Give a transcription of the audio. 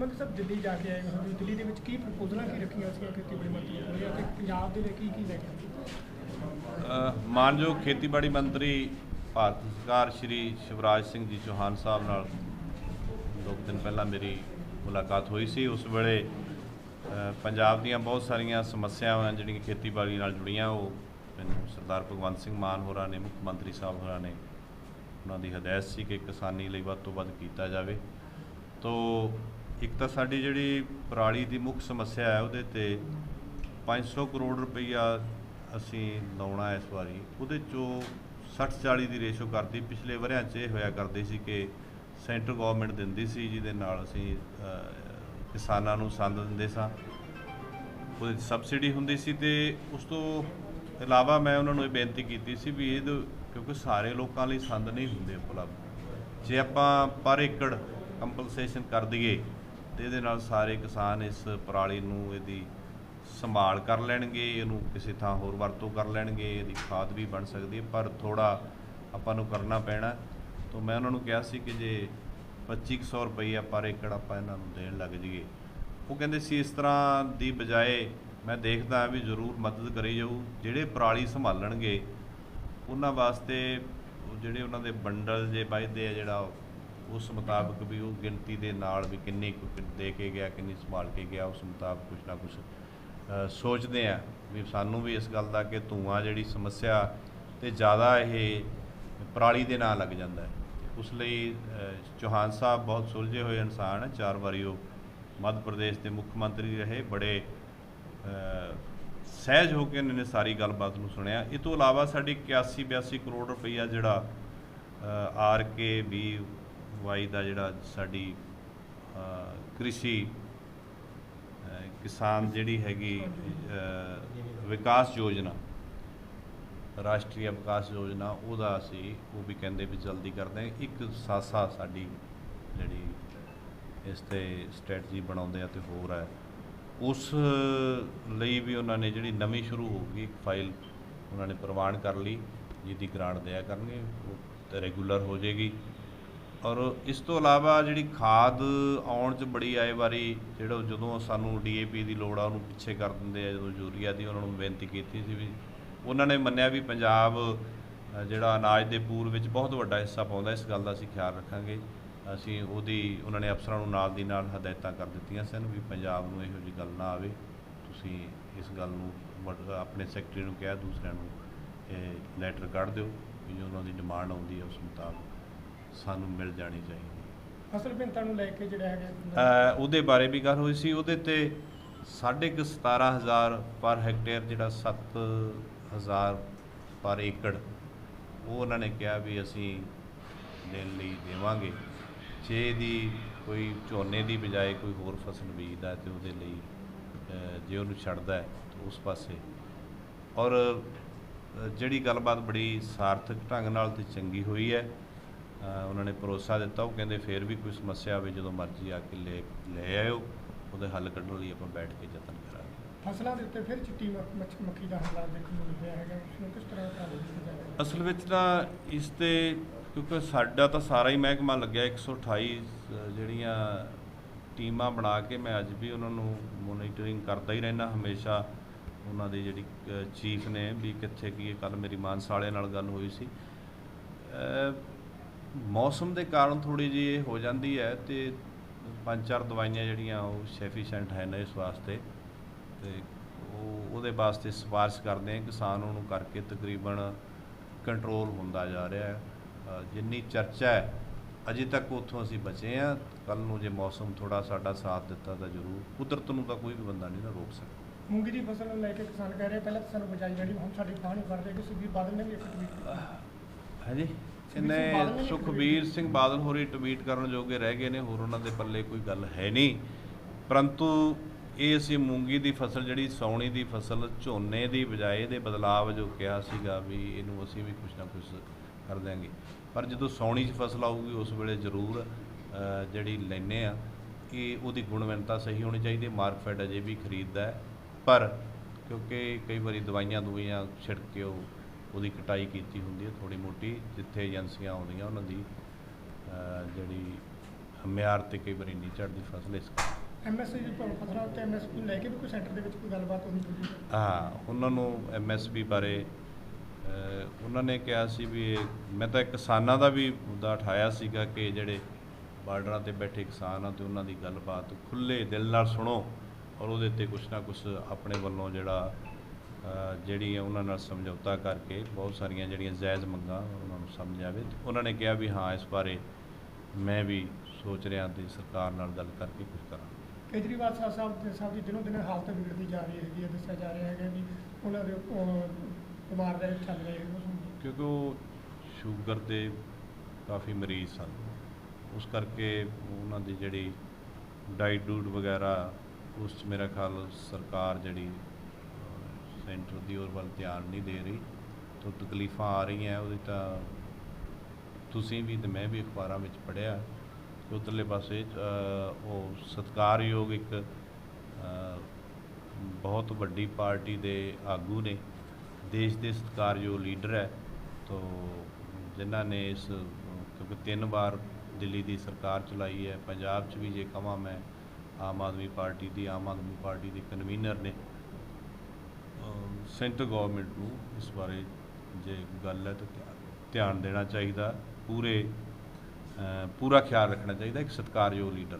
ਮੰਤਰੀ ਸਾਹਿਬ, ਦਿੱਲੀ ਜਾ ਕੇ ਆਏ ਹੋ ਦਿੱਲੀ ਦੇ ਵਿੱਚ ਕੀ ਪ੍ਰਪੋਜ਼ਲਾਂ ਕੀ ਰੱਖੀਆਂ ਸੀਗੀਆਂ ਖੇਤੀਬਾੜੀ ਮੰਤਰੀ ਕੋਲ ਅਤੇ ਪੰਜਾਬ ਦੇ ਲਈ ਕੀ ਕੀ ਲੈ ਕੇ ਮਾਨਯੋਗ ਖੇਤੀਬਾੜੀ ਮੰਤਰੀ ਭਾਰਤ ਸਰਕਾਰ ਸ਼੍ਰੀ ਸ਼ਿਵਰਾਜ ਸਿੰਘ ਜੀ ਚੌਹਾਨ ਸਾਹਿਬ ਨਾਲ ਦੋ ਕੁ ਦਿਨ ਪਹਿਲਾਂ ਮੇਰੀ ਮੁਲਾਕਾਤ ਹੋਈ ਸੀ। ਉਸ ਵੇਲੇ ਪੰਜਾਬ ਦੀਆਂ ਬਹੁਤ ਸਾਰੀਆਂ ਸਮੱਸਿਆਵਾਂ ਜਿਹੜੀਆਂ ਖੇਤੀਬਾੜੀ ਨਾਲ ਜੁੜੀਆਂ, ਉਹ ਮੈਨੂੰ ਸਰਦਾਰ ਭਗਵੰਤ ਸਿੰਘ ਮਾਨ ਹੋਰਾਂ ਨੇ, ਮੁੱਖ ਮੰਤਰੀ ਸਾਹਿਬ ਹੋਰਾਂ ਨੇ ਉਹਨਾਂ ਦੀ ਹਦਾਇਤ ਸੀ ਕਿ ਕਿਸਾਨੀ ਲਈ ਵੱਧ ਤੋਂ ਵੱਧ ਕੀਤਾ ਜਾਵੇ। ਤੋ ਇੱਕ ਤਾਂ ਸਾਡੀ ਜਿਹੜੀ ਪਰਾਲੀ ਦੀ ਮੁੱਖ ਸਮੱਸਿਆ ਹੈ ਉਹਦੇ ਤੇ 500 ਕਰੋੜ ਰੁਪਈਆ ਅਸੀਂ ਲਾਉਣਾ ਇਸ ਵਾਰੀ। ਉਹਦੇ ਚੋਂ 60 40 ਦੀ ਰੇਸ਼ੋ ਕਰਦੀ ਪਿਛਲੇ ਵਰਿਆਂ 'ਚ ਇਹ ਹੋਇਆ ਕਰਦੇ ਸੀ ਕਿ ਸੈਂਟਰ ਗਵਰਨਮੈਂਟ ਦਿੰਦੀ ਸੀ, ਜਿਹਦੇ ਨਾਲ ਅਸੀਂ ਕਿਸਾਨਾਂ ਨੂੰ ਸੰਦ ਦਿੰਦੇ ਸਾਂ। ਉਹਦੇ 'ਚ ਸਬਸਿਡੀ ਹੁੰਦੀ ਸੀ ਤੇ ਉਸ ਤੋਂ ਇਲਾਵਾ ਮੈਂ ਉਹਨਾਂ ਨੂੰ ਇਹ ਬੇਨਤੀ ਕੀਤੀ ਸੀ ਵੀ ਇਹ ਕਿਉਂਕਿ ਸਾਰੇ ਲੋਕਾਂ ਲਈ ਸੰਦ ਨਹੀਂ ਹੁੰਦੇ ਉਪਲਬਧ। ਜੇ ਆਪਾਂ ਪਰ ਏਕੜ ਕੰਪਨਸੇਸ਼ਨ ਕਰ ਦਈਏ ਤੇ ਇਹਦੇ ਨਾਲ ਸਾਰੇ ਕਿਸਾਨ ਇਸ ਪਰਾਲੀ ਨੂੰ ਇਹਦੀ ਸੰਭਾਲ ਕਰ ਲੈਣਗੇ, ਇਹਨੂੰ ਕਿਸੇ ਥਾਂ ਹੋਰ ਵਰਤੋਂ ਕਰ ਲੈਣਗੇ, ਇਹਦੀ ਖਾਦ ਵੀ ਬਣ ਸਕਦੀ ਹੈ, ਪਰ ਥੋੜਾ ਆਪਾਂ ਨੂੰ ਕਰਨਾ ਪੈਣਾ। ਤਾਂ ਮੈਂ ਉਹਨਾਂ ਨੂੰ ਕਿਹਾ ਸੀ ਕਿ ਜੇ 2500 ਰੁਪਈਆ ਪਰ ਏਕੜ ਆਪਾਂ ਇਹਨਾਂ ਨੂੰ ਦੇਣ ਲੱਗ ਜਾਈਏ। ਉਹ ਕਹਿੰਦੇ ਸੀ ਇਸ ਤਰ੍ਹਾਂ ਦੀ ਬਜਾਏ ਮੈਂ ਦੇਖਦਾ ਵੀ ਜ਼ਰੂਰ ਮਦਦ ਕਰੀ ਜਾਊ, ਜਿਹੜੇ ਪਰਾਲੀ ਸੰਭਾਲਣਗੇ, ਉਹਨਾਂ ਵਾਸਤੇ ਜਿਹੜੇ ਉਹਨਾਂ ਦੇ ਬੰਡਲ ਜੇ ਵੱਜਦੇ ਆ ਜਿਹੜਾ ਉਸ ਮੁਤਾਬਕ ਵੀ ਉਹ ਗਿਣਤੀ ਦੇ ਨਾਲ ਵੀ ਕਿੰਨੀ ਕੁ ਦੇ ਕੇ ਗਿਆ, ਕਿੰਨੀ ਸੰਭਾਲ ਕੇ ਗਿਆ, ਉਸ ਮੁਤਾਬਕ ਕੁਛ ਨਾ ਕੁਛ ਸੋਚਦੇ ਆ ਵੀ ਸਾਨੂੰ ਵੀ ਇਸ ਗੱਲ ਦਾ ਕਿ ਧੂਆਂ ਜਿਹੜੀ ਸਮੱਸਿਆ ਤੇ ਜ਼ਿਆਦਾ ਇਹ ਪਰਾਲੀ ਦੇ ਨਾਲ ਲੱਗ ਜਾਂਦਾ ਹੈ। ਉਸ ਲਈ ਚੌਹਾਨ ਸਾਹਿਬ ਬਹੁਤ ਸੁਲਝੇ ਹੋਏ ਇਨਸਾਨ ਹੈ। ਚਾਰ ਵਾਰੀ ਉਹ ਮੱਧ ਪ੍ਰਦੇਸ਼ ਦੇ ਮੁੱਖ ਮੰਤਰੀ ਰਹੇ, ਬੜੇ ਸਹਿਜ ਹੋ ਕੇ ਇਹਨਾਂ ਨੇ ਸਾਰੀ ਗੱਲਬਾਤ ਨੂੰ ਸੁਣਿਆ। ਇਹ ਤੋਂ ਇਲਾਵਾ ਸਾਡੀ 81 82 ਕਰੋੜ ਰੁਪਈਆ ਜਿਹੜਾ ਆਰ ਕੇ ਵੀ ਵਾਈ ਦਾ ਜਿਹੜਾ ਸਾਡੀ ਕ੍ਰਿਸ਼ੀ ਕਿਸਾਨ ਜਿਹੜੀ ਹੈਗੀ ਵਿਕਾਸ ਯੋਜਨਾ, ਰਾਸ਼ਟਰੀ ਵਿਕਾਸ ਯੋਜਨਾ, ਉਹਦਾ ਅਸੀਂ, ਉਹ ਵੀ ਕਹਿੰਦੇ ਵੀ ਜਲਦੀ ਕਰਦੇ ਹਾਂ। ਇੱਕ ਸਾਸਾ ਸਾਡੀ ਜਿਹੜੀ ਇਸ ਤੇ ਸਟ੍ਰੈਟਜੀ ਬਣਾਉਂਦੇ ਆ ਤੇ ਹੋਰ ਹੈ। ਉਸ ਲਈ ਵੀ ਉਹਨਾਂ ਨੇ ਜਿਹੜੀ ਨਵੀਂ ਸ਼ੁਰੂ ਹੋ ਗਈ ਇੱਕ ਫਾਈਲ ਉਹਨਾਂ ਨੇ ਪ੍ਰਵਾਨ ਕਰ ਲਈ, ਜਿਹਦੀ ਗ੍ਰਾਂਟ ਦਿਆ ਕਰਨਗੇ, ਉਹ ਰੈਗੂਲਰ ਹੋ ਜਾਏਗੀ। ਔਰ ਇਸ ਤੋਂ ਇਲਾਵਾ ਜਿਹੜੀ ਖਾਦ ਆਉਣ 'ਚ ਬੜੀ ਆਏ ਵਾਰੀ ਜਿਹੜਾ ਜਦੋਂ ਸਾਨੂੰ ਡੀਏਪੀ ਦੀ ਲੋੜ ਆ, ਉਹਨੂੰ ਪਿੱਛੇ ਕਰ ਦਿੰਦੇ ਆ, ਜਦੋਂ ਯੂਰੀਆ ਦੀ ਉਹਨਾਂ ਨੂੰ ਬੇਨਤੀ ਕੀਤੀ ਸੀ ਵੀ ਉਹਨਾਂ ਨੇ ਮੰਨਿਆ ਵੀ ਪੰਜਾਬ ਜਿਹੜਾ ਅਨਾਜ ਦੇ ਪੂਲ ਵਿੱਚ ਬਹੁਤ ਵੱਡਾ ਹਿੱਸਾ ਪਾਉਂਦਾ, ਇਸ ਗੱਲ ਦਾ ਅਸੀਂ ਖਿਆਲ ਰੱਖਾਂਗੇ। ਅਸੀਂ ਉਹਦੀ, ਉਹਨਾਂ ਨੇ ਅਫਸਰਾਂ ਨੂੰ ਨਾਲ ਦੀ ਨਾਲ ਹਦਾਇਤਾਂ ਕਰ ਦਿੱਤੀਆਂ ਸਨ ਵੀ ਪੰਜਾਬ ਨੂੰ ਇਹੋ ਜਿਹੀ ਗੱਲ ਨਾ ਆਵੇ। ਤੁਸੀਂ ਇਸ ਗੱਲ ਨੂੰ ਵਡ- ਆਪਣੇ ਸੈਕਟਰੀ ਨੂੰ ਕਿਹਾ, ਦੂਸਰਿਆਂ ਨੂੰ ਇਹ ਲੈਟਰ ਕੱਢ ਦਿਓ ਵੀ ਜੋ ਉਹਨਾਂ ਦੀ ਡਿਮਾਂਡ ਆਉਂਦੀ ਹੈ ਉਸ ਮੁਤਾਬਕ। ਸਾਨੂੰ ਮਿਲ ਜਾਣੀ ਚਾਹੀਦੀ। ਫਸਲ ਭਿੰਤਾਂ ਨੂੰ ਲੈ ਕੇ ਜਿਹੜਾ ਹੈਗਾ ਉਹਦੇ ਬਾਰੇ ਵੀ ਗੱਲ ਹੋਈ ਸੀ। ਉਹਦੇ ਤੇ ਸਾਢੇ ਕੁ 17000 ਪਰ ਹੈਕਟੇਅਰ ਜਿਹੜਾ 7000 ਪਰ ਏਕੜ ਉਹ ਉਹਨਾਂ ਨੇ ਕਿਹਾ ਵੀ ਅਸੀਂ ਦੇਣ ਲਈ ਦੇਵਾਂਗੇ। ਜੇ ਇਹਦੀ ਕੋਈ ਝੋਨੇ ਦੀ ਬਜਾਏ ਕੋਈ ਹੋਰ ਫਸਲ ਬੀਜਦਾ ਤੇ ਉਹਦੇ ਲਈ ਜੇ ਉਹਨੂੰ ਛੱਡਦਾ ਹੈ ਉਸ ਪਾਸੇ। ਔਰ ਜਿਹੜੀ ਗੱਲਬਾਤ ਬੜੀ ਸਾਰਥਕ ਢੰਗ ਨਾਲ ਤੇ ਚੰਗੀ ਹੋਈ ਹੈ। ਉਹਨਾਂ ਨੇ ਭਰੋਸਾ ਦਿੱਤਾ ਉਹ ਕਹਿੰਦੇ ਫੇਰ ਵੀ ਕੋਈ ਸਮੱਸਿਆ ਆਵੇ ਜਦੋਂ ਮਰਜ਼ੀ ਆ ਕੇ ਲੈ ਲੈ ਆਇਓ ਉਹਦੇ ਹੱਲ ਕੱਢਣ ਲਈ ਆਪਾਂ ਬੈਠ ਕੇ ਯਤਨ ਕਰਾਂਗੇ। ਫਸਲਾਂ ਦੇ ਉੱਤੇ ਫਿਰ ਚਿੱਟੀ ਮੱਖੀ ਦਾ ਹਮਲਾ ਦੇਖਣ ਨੂੰ ਮਿਲ ਰਿਹਾ ਹੈਗਾ ਉਸ ਨੂੰ ਕਿਸ ਤਰ੍ਹਾਂ ਜਾਏਗਾ ਅਸਲ ਵਿੱਚ ਤਾਂ ਇਸ ਤੇ ਕਿਉਂਕਿ ਸਾਡਾ ਤਾਂ ਸਾਰਾ ਹੀ ਮਹਿਕਮਾ ਲੱਗਿਆ 128 ਸ- ਜਿਹੜੀਆਂ ਟੀਮਾਂ ਬਣਾ ਕੇ ਮੈਂ ਅੱਜ ਵੀ ਉਹਨਾਂ ਨੂੰ ਮੋਨੀਟਰਿੰਗ ਕਰਦਾ ਹੀ ਰਹਿਣਾ ਹਮੇਸ਼ਾ ਉਹਨਾਂ ਦੀ ਜਿਹੜੀ ਚੀਫ ਨੇ ਵੀ ਕਿੱਥੇ ਕੀ ਕੱਲ ਮੇਰੀ ਮਾਨਸਾਲੇ ਨਾਲ ਗੱਲ ਹੋਈ ਸੀ। ਮੌਸਮ ਦੇ ਕਾਰਨ ਥੋੜੀ ਜੀ ਇਹ ਹੋ ਜਾਂਦੀ ਹੈ ਤੇ ਪੰਜ ਚਾਰ ਦਵਾਈਆਂ ਜਿਹੜੀਆਂ ਉਹ ਸੈਫੀਸ਼ੈਂਟ ਹੈ ਨੇ ਇਸ ਵਾਸਤੇ ਤੇ ਉਹ ਉਹਦੇ ਵਾਸਤੇ ਸਿਫਾਰਿਸ਼ ਕਰਦੇ ਆ ਕਿਸਾਨ ਉਹਨੂੰ ਕਰਕੇ ਤਕਰੀਬਨ ਕੰਟਰੋਲ ਹੁੰਦਾ ਜਾ ਰਿਹਾ ਹੈ। ਜਿੰਨੀ ਚਰਚਾ ਹੈ ਅਜੇ ਤੱਕ ਉੱਥੋਂ ਅਸੀਂ ਬਚੇ ਆ ਕੱਲ ਨੂੰ ਜੇ ਮੌਸਮ ਥੋੜਾ ਸਾਡਾ ਸਾਥ ਦਿੱਤਾ ਤਾਂ ਜ਼ਰੂਰ। ਕੁਦਰਤ ਨੂੰ ਤਾਂ ਕੋਈ ਵੀ ਬੰਦਾ ਨਹੀਂ ਨਾ ਰੋਕ ਸਕਦਾ। ਮੂੰਗੀ ਦੀ ਫਸਲ ਨੂੰ ਲੈ ਕੇ ਕਿਸਾਨ ਕਹਿ ਰਹੇ ਪਹਿਲਾਂ ਤਾਂ ਸਾਨੂੰ ਬਚਾਈ ਜਾਣੀ ਹੁਣ ਸਾਡੀ ਪਾਣੀ ਵੜ ਰਹੀ ਕਿ ਸੁਖਬੀਰ ਬਾਦਲ ਨੇ ਵੀ ਇੱਕ ਟਵੀਟ ਕੀਤਾ। ਹਾਂਜੀ? ਇਹਨੇ ਸੁਖਬੀਰ ਸਿੰਘ ਬਾਦਲ ਹੋਰੀ ਟਵੀਟ ਕਰਨ ਜੋਗੇ ਰਹਿ ਗਏ ਨੇ, ਹੋਰ ਉਹਨਾਂ ਦੇ ਪੱਲੇ ਕੋਈ ਗੱਲ ਹੈ ਨਹੀਂ। ਪਰੰਤੂ ਇਹ ਅਸੀਂ ਮੂੰਗੀ ਦੀ ਫਸਲ ਜਿਹੜੀ, ਸੌਣੀ ਦੀ ਫਸਲ, ਝੋਨੇ ਦੀ ਬਜਾਏ ਦੇ ਬਦਲਾਵ ਜੋ ਕਿਹਾ ਸੀਗਾ ਵੀ ਇਹਨੂੰ ਅਸੀਂ ਵੀ ਕੁਝ ਨਾ ਕੁਝ ਕਰ ਦਿਆਂਗੇ। ਪਰ ਜਦੋਂ ਸੌਣੀ 'ਚ ਫਸਲ ਆਊਗੀ, ਉਸ ਵੇਲੇ ਜ਼ਰੂਰ ਜਿਹੜੀ ਲੈਨੇ ਆ ਕਿ ਉਹਦੀ ਗੁਣਵੰਤਾ ਸਹੀ ਹੋਣੀ ਚਾਹੀਦੀ ਹੈ ਮਾਰਕਫੈਡ ਅਜੇ ਵੀ ਖਰੀਦਦਾ ਹੈ। ਪਰ ਕਿਉਂਕਿ ਕਈ ਵਾਰੀ ਦਵਾਈਆਂ ਦੁਈਆਂ ਛਿੜਕ ਕੇ ਉਹ ਉਹਦੀ ਕਟਾਈ ਕੀਤੀ ਹੁੰਦੀ ਹੈ ਥੋੜੀ ਮੋਟੀ ਜਿੱਥੇ ਏਜੰਸੀਆਂ ਆਉਂਦੀਆਂ ਉਹਨਾਂ ਦੀ ਜਿਹੜੀ ਮਿਆਰ ਤੇ ਕਈ ਵਾਰੀ ਨਹੀਂ ਚੜ੍ਹਦੀ ਫਸਲ ਇਸ ਕਰਕੇ। ਐਮਐਸਪੀ ਦੀ ਫਸਲਾਂ ਉੱਤੇ ਐਮਐਸਪੀ ਲੈ ਕੇ ਵੀ ਕੋਈ ਸੈਂਟਰ ਦੇ ਵਿੱਚ ਕੋਈ ਗੱਲਬਾਤ ਹੋਣੀ ਚਾਹੀਦੀ ਹੈ? ਹਾਂ ਉਹਨਾਂ ਨੂੰ ਐਮਐਸਪੀ ਬਾਰੇ ਉਹਨਾਂ ਨੇ ਕਿਹਾ ਸੀ ਵੀ ਇਹ- ਮੈਂ ਤਾਂ ਕਿਸਾਨਾਂ ਦਾ ਵੀ ਮੁੱਦਾ ਉਠਾਇਆ ਸੀਗਾ ਕਿ ਜਿਹੜੇ ਬਾਰਡਰਾਂ ਤੇ ਬੈਠੇ ਕਿਸਾਨ ਆ ਤੇ ਉਹਨਾਂ ਦੀ ਗੱਲਬਾਤ ਖੁੱਲੇ ਦਿਲ ਨਾਲ ਸੁਣੋ ਔਰ ਉਹਦੇ ਤੇ ਕੁਛ ਨਾ ਕੁਛ ਆਪਣੇ ਵੱਲੋਂ ਜਿਹੜਾ ਜਿਹੜੀ ਹੈ ਉਹਨਾਂ ਨਾਲ ਸਮਝੌਤਾ ਕਰਕੇ ਬਹੁਤ ਸਾਰੀਆਂ ਜਿਹੜੀਆਂ ਜਾਇਜ਼ ਮੰਗਾਂ ਉਹਨਾਂ ਨੂੰ ਸਮਝ ਆਵੇ। ਉਹਨਾਂ ਨੇ ਕਿਹਾ ਵੀ ਹਾਂ ਇਸ ਬਾਰੇ ਮੈਂ ਵੀ ਸੋਚ ਰਿਹਾ ਤੇ ਸਰਕਾਰ ਨਾਲ ਗੱਲ ਕਰਕੇ ਕੁਝ ਕਰਾਂ ਕੇਜਰੀਵਾਲ ਸਾਹਿਬ ਦੇ ਸਾਹਿਬ ਦੀ ਦਿਨੋਂ ਦਿਨ ਹਾਲਤ ਵਿਗੜਦੀ ਜਾ ਰਹੀ ਹੈਗੀ ਹੈ ਦੱਸਿਆ ਜਾ ਰਿਹਾ ਹੈਗਾ ਵੀ ਉਹਨਾਂ ਦੇ ਬਿਮਾਰ ਦੇ ਚੱਲ ਰਹੇ ਕਿਉਂਕਿ ਉਹ ਸ਼ੂਗਰ ਦੇ ਕਾਫੀ ਮਰੀਜ਼ ਸਨ। ਉਸ ਕਰਕੇ ਉਹਨਾਂ ਦੀ ਜਿਹੜੀ ਡਾਈਟ ਡੂਟ ਵਗੈਰਾ ਉਸ 'ਚ ਮੇਰਾ ਖਿਆਲ ਸਰਕਾਰ ਜਿਹੜੀ ਸੈਂਟਰ ਦੀ ਔਰ ਵੱਲ ਧਿਆਨ ਨਹੀਂ ਦੇ ਰਹੀ। ਤੋਂ ਤਕਲੀਫਾਂ ਆ ਰਹੀਆਂ, ਉਹਦੀ ਤਾਂ ਤੁਸੀਂ ਵੀ ਤੇ ਮੈਂ ਵੀ ਅਖਬਾਰਾਂ ਵਿੱਚ ਪੜ੍ਹਿਆ। ਕਿ ਉੱਧਰਲੇ ਪਾਸੇ ਉਹ ਸਤਿਕਾਰਯੋਗ ਇੱਕ ਬਹੁਤ ਵੱਡੀ ਪਾਰਟੀ ਦੇ ਆਗੂ ਨੇ। ਦੇਸ਼ ਦੇ ਸਤਿਕਾਰਯੋਗ ਲੀਡਰ ਹੈ। ਤੋਂ ਜਿਨ੍ਹਾਂ ਨੇ ਇਸ, ਕਿਉਂਕਿ ਤਿੰਨ ਵਾਰ ਦਿੱਲੀ ਦੀ ਸਰਕਾਰ ਚਲਾਈ ਹੈ, ਪੰਜਾਬ 'ਚ ਵੀ ਜੇ ਕਹਾਂ ਮੈਂ, ਆਮ ਆਦਮੀ ਪਾਰਟੀ ਦੀ, ਆਮ ਆਦਮੀ ਪਾਰਟੀ ਦੇ ਕਨਵੀਨਰ ਨੇ। ਸੈਂਟਰ ਗਵਰਨਮੈਂਟ ਨੂੰ ਇਸ ਬਾਰੇ ਜੇ ਗੱਲ ਹੈ ਤਾਂ ਧਿਆਨ- ਦੇਣਾ ਚਾਹੀਦਾ, ਪੂਰੇ ਪੂਰਾ ਖਿਆਲ ਰੱਖਣਾ ਚਾਹੀਦਾ, ਇੱਕ ਸਤਿਕਾਰਯੋਗ ਲੀਡਰ